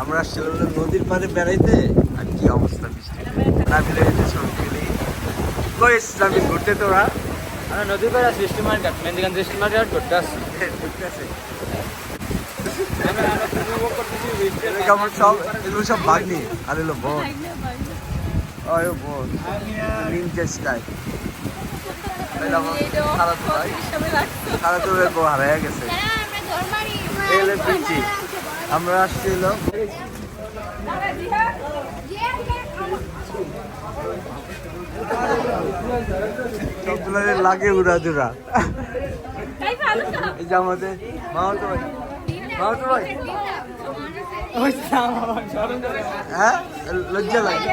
আমরা আসছিলাম নদীর পাড়ে বেড়াইতে আর কি অবস্থা বৃষ্টি? নাবিলে এসে ছবি তুলি। ঘুরতে তোরা? আমরা নদীর পাড়ে আছি মেন্দিগান স্টিমার ঘাট ঘুরতে আসছি। সব? এগুলো সব ভাগ্নি আর এলো বোন। ওই বোন নিনজা স্টাইল খারাপ বউ হারাইয়া গেছে। এলে পিচ্ছি আমরা আসছি লাগে উড়া দুরা। এই যে ভাই। ভাই। হ্যাঁ? লজ্জা লাগে।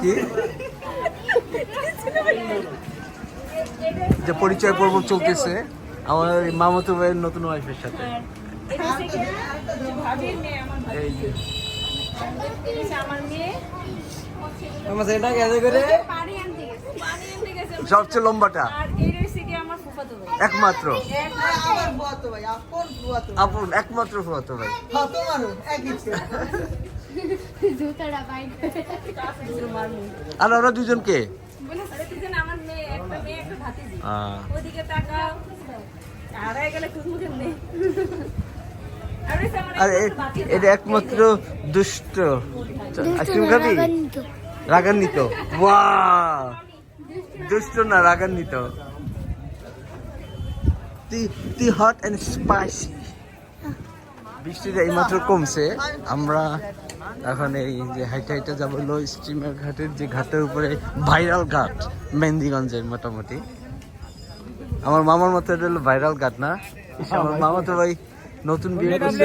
কি? যে পরিচয় পর্ব চলতেছে। আমার মামাতো ভাইয়ের নতুন ওয়াইফের সাথে। এই যে। আমার মেয়ে। আমার সেটা গেছে করে। পানি আনতে গেছে। পানি আনতে গেছে সবচেয়ে লম্বাটা। আর এই রয়েছে কি আমার ফুফাতো ভাই। একমাত্র। আপন একমাত্র ফুয়াতো ভাই। আর ওরা দুজন আমার মেয়ে একটা মেয়ে একটা ভাতিজি। আহ, ওদিকে তাকাও। আর। এটা একমাত্র দুষ্ট। আইসক্রিম খাবি? রাগান্বিত। ওয়া দুষ্ট না রাগান্বিত। তুই হট অ্যান্ড স্পাইসি বৃষ্টিটা এইমাত্র কমছে। আমরা এখন এই যে হাইটে হাইটে যাব লো স্টিমার ঘাটের যে ঘাটের উপরে ভাইরাল ঘাট মেহেন্দিগঞ্জের মোটামুটি। আমার মামার মতো এটা হলো ভাইরাল ঘাট না? আমার মামা তো ভাই নতুন বিয়ে করছে।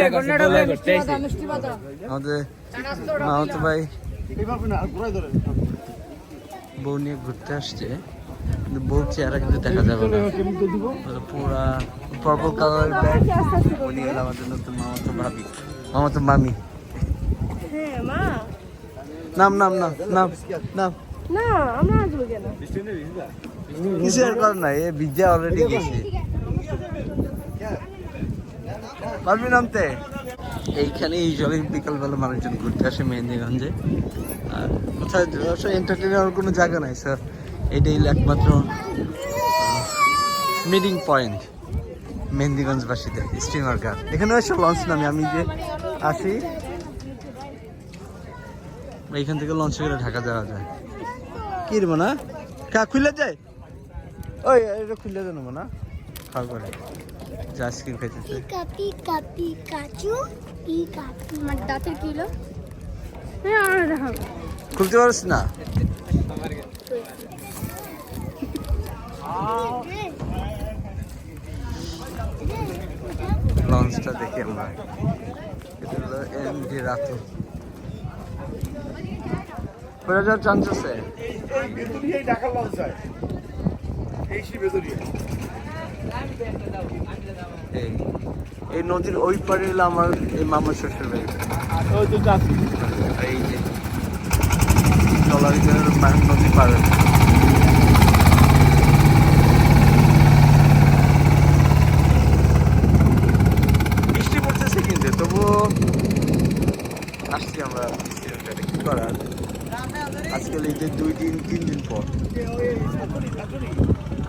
আমাদের মামাতো ভাই বউ নিয়ে ঘুরতে আসছে। কিন্তু বউ চেহারা কিন্তু দেখা যাবে না। পুরা পার্পল কালারের ব্যাগ উনি হলো আমাদের নতুন মামাতো ভাবি। মামাতো মামি। হ্যাঁ নাম নাম নাম নাম নাম। না আমরা আসব কেন কিছু আর কর না এ বিদ্যা অলরেডি গেছে। পারবি নামতে? এইখানে ইউজুয়ালি বিকালবেলা মানুষজন ঘুরতে আসে মেহেন্দিগঞ্জে। আর কোথায় এন্টারটেন হওয়ার কোনো জায়গা নাই স্যার এটাই একমাত্র মিটিং পয়েন্ট মেহেন্দিগঞ্জবাসীদের স্টিমার ঘাট এখানে এসে লঞ্চ নামে আমি যে আসি। এইখান থেকে লঞ্চে করে ঢাকা যাওয়া যায়। কি না কা খুলে যায়? ওই এটা খুলে দেন না। খাওয়া করে। যে আইসক্রিম খাইতেছে পিকা পিকা পিকাচু পিকা আমার দাঁতের কিলো হ্যাঁ আর দেখাবো খুলতে পারিস না? লঞ্চটা দেখি আমরা এটা হলো এম ডি রাতু। পড়ে যাওয়ার চান্স আছে। এই এই নদীর ওই পারে আমার এই মামার শ্বশুর বাড়ি। এই যে চলার নদী পার। বৃষ্টি পড়তেছে কিন্তু, তবুও আসছি আমরা কি করার? আজকাল এই যে দুই দিন, তিন দিন পর।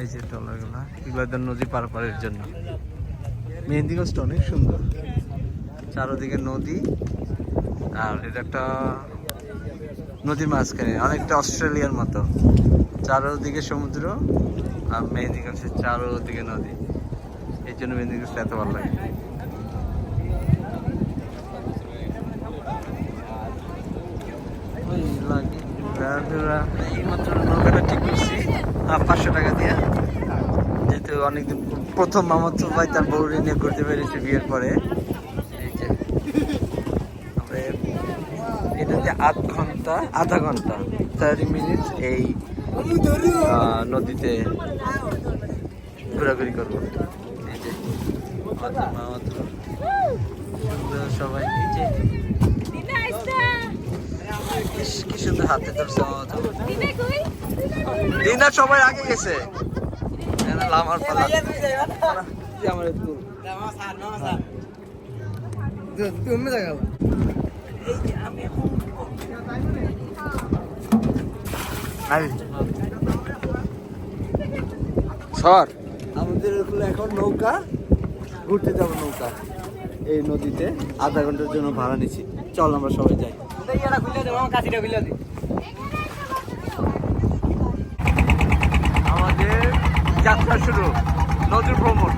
এই যে ট্রলারগুলো এগুলো নদী পার পারের জন্য। মেহেন্দিগঞ্জটা অনেক সুন্দর। চারোদিকে নদী আর এটা একটা নদীর মাঝখানে অনেকটা অস্ট্রেলিয়ার মতো। চারোদিকে সমুদ্র আর মেহেন্দিগঞ্জের চারোদিকে নদী। এই জন্য মেহেন্দিগঞ্জটা এত ভালো লাগে ওই লাগে বেড়াটেরা নৌকাটা ঠিক করছি। পাঁচশো টাকা যেহেতু অনেকদিন প্রথম মামাতো ভাই তার বউ ঘুরতে পেরেছে বিয়ের পরে। এটাতে আধ ঘণ্টা, আধা ঘণ্টা থার্টি মিনিট এই নদীতে ঘোরাঘুরি করব। এই যে সবাই এই যে দিনা আইসা ইস, কি সুন্দর হাতে ধরছে দিনা সবাই আগে গেছে। আমার পালা। তুমি দেখাবো সর আমাদের এখন নৌকা। ঘুরতে যাব নৌকা। এই নদীতে আধা ঘণ্টার জন্য ভাড়া নিচ্ছি। চল আমরা সবাই যাই। আমাদের যাত্রা শুরু নজর ভ্রমণ।